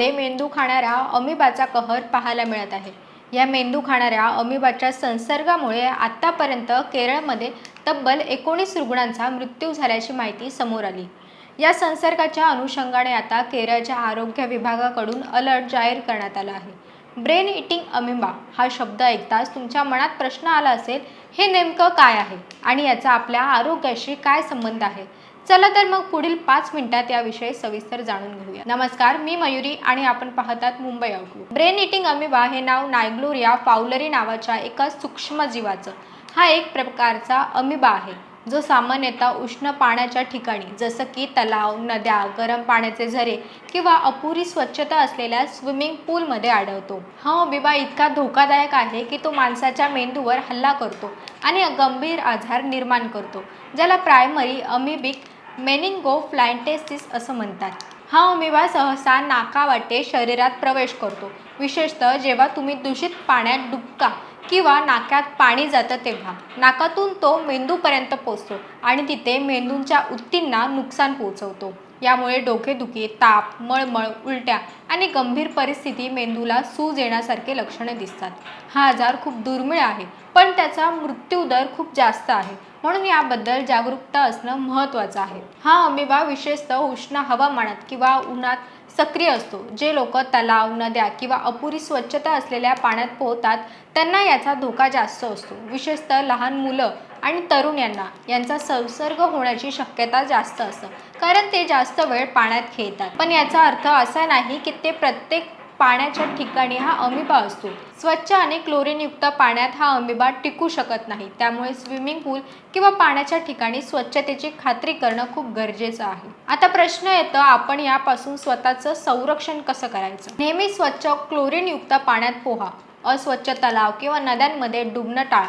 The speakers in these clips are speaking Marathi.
केरळमध्ये मेंदू खाणाऱ्या अमिबाचा कहर पाहायला मिळत आहे. या मेंदू खाणाऱ्या अमिबाच्या संसर्गामुळे आत्तापर्यंत केरळमध्ये तब्बल एकोणीस रुग्णांचा मृत्यू झाल्याची माहिती समोर आली. या संसर्गाच्या अनुषंगाने आता केरळच्या आरोग्य विभागाकडून अलर्ट जाहीर करण्यात आला आहे. ब्रेन इटिंग अमिबा हा शब्द ऐकताच तुमच्या मनात प्रश्न आला असेल हे नेमकं काय आहे? आणि याचा आपल्या आरोग्याशी काय संबंध आहे? चला तर मग पुढील पाच मिनिटात याविषयी सविस्तर जाणून घेऊया. नमस्कार मी मयुरी आणि आपण पाहतात Mumbai outlook brain eating amoeba हे नाव नायग्लोरिया फाउलरी नावाच्या एका सूक्ष्म जीवाचं हा एक प्रकारचा अमिबा आहे. जो सामान्यतः उष्ण पाण्याच्या ठिकाणी जसं की तलाव नद्या गरम पाण्याचे झरे किंवा अपुरी स्वच्छता असलेल्या स्विमिंग पूलमध्ये आढळतो. हा अमिबा इतका धोकादायक आहे की तो माणसाच्या मेंदूवर हल्ला करतो आणि गंभीर आजार निर्माण करतो ज्याला प्रायमरी अमिबिक मेनिंगो फ्लायंटेसिस असं म्हणतात. हा अमिबा सहसा नाकावाटे शरीरात प्रवेश करतो. विशेषतः जेव्हा तुम्ही दूषित पाण्यात डुबका किंवा नाकात पाणी जातं तेव्हा. नाकातून तो मेंदूपर्यंत पोचतो आणि तिथे मेंदूंच्या ऊतींना नुकसान पोहोचवतो. यामुळे डोकेदुखी ताप मळमळ उलट्या आणि गंभीर परिस्थिती मेंदूला सूज येण्यासारखे लक्षणे दिसतात. हा आजार खूप दुर्मिळ आहे पण त्याचा मृत्यूदर खूप जास्त आहे. म्हणून याबद्दल जागरूकता असणं महत्त्वाचं आहे. हा अमिबा विशेषतः उष्ण हवामानात किंवा उन्हात सक्रिय असतो. जे लोक तलाव नद्या किंवा अपुरी स्वच्छता असलेल्या पाण्यात पोहतात त्यांना याचा धोका जास्त असतो. विशेषतः लहान मुलं आणि तरुण यांना. यांचा संसर्ग होण्याची शक्यता जास्त असतं. कारण ते जास्त वेळ पाण्यात खेळतात. पण याचा अर्थ असा नाही की ते प्रत्येक पाण्याच्या ठिकाणी हा अमिबा असतो. स्वच्छ आणि क्लोरीनयुक्त पाण्यात हा अमिबा टिकू शकत नाही. त्यामुळे स्विमिंग पूल किंवा पाण्याच्या ठिकाणी स्वच्छतेची खात्री करणं खूप गरजेचं आहे. आता प्रश्न येतो आपण यापासून स्वतःचं संरक्षण कसं करायचं? नेहमी स्वच्छ क्लोरीनयुक्त पाण्यात पोहा. अस्वच्छ तलाव किंवा नद्यांमध्ये डुबणं टाळा.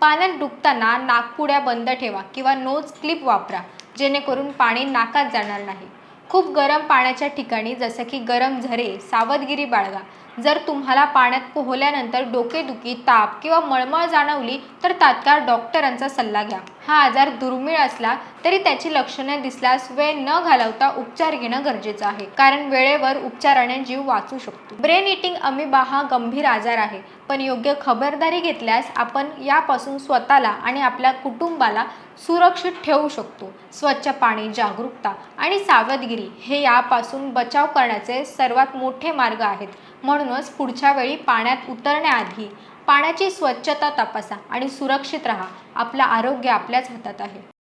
पाण्यात डुबताना नाकपुड्या बंद ठेवा किंवा नोज क्लिप वापरा जेणेकरून पाणी नाकात जाणार नाही. खूप गरम पाण्याच्या ठिकाणी जसं की गरम झरे सावधगिरी बाळगा. जर तुम्हाला पाण्यात पोहल्यानंतर डोकेदुखी ताप किंवा मळमळ जाणवली तर तात्काळ डॉक्टरांचा सल्ला घ्या. हा आजार दुर्मिळ असला तरी त्याची लक्षणे दिसल्यास वेळ न घालवता उपचार घेणं गरजेचं आहे. कारण वेळेवर उपचाराने जीव वाचू शकतो. ब्रेन इटिंग अमिबा हा गंभीर आजार आहे. पण योग्य खबरदारी घेतल्यास आपण यापासून स्वतःला आणि आपल्या कुटुंबाला सुरक्षित ठेवू शकतो. स्वच्छ पाणी जागरूकता आणि सावधगिरी हे यापासून बचाव करण्याचे सर्वात मोठे मार्ग आहेत. म्हणूनच पुढच्या वेळी पाण्यात उतरण्याआधी पाण्याची स्वच्छता तपासा आणि सुरक्षित राहा. आपलं आरोग्य आपल्याच हातात आहे.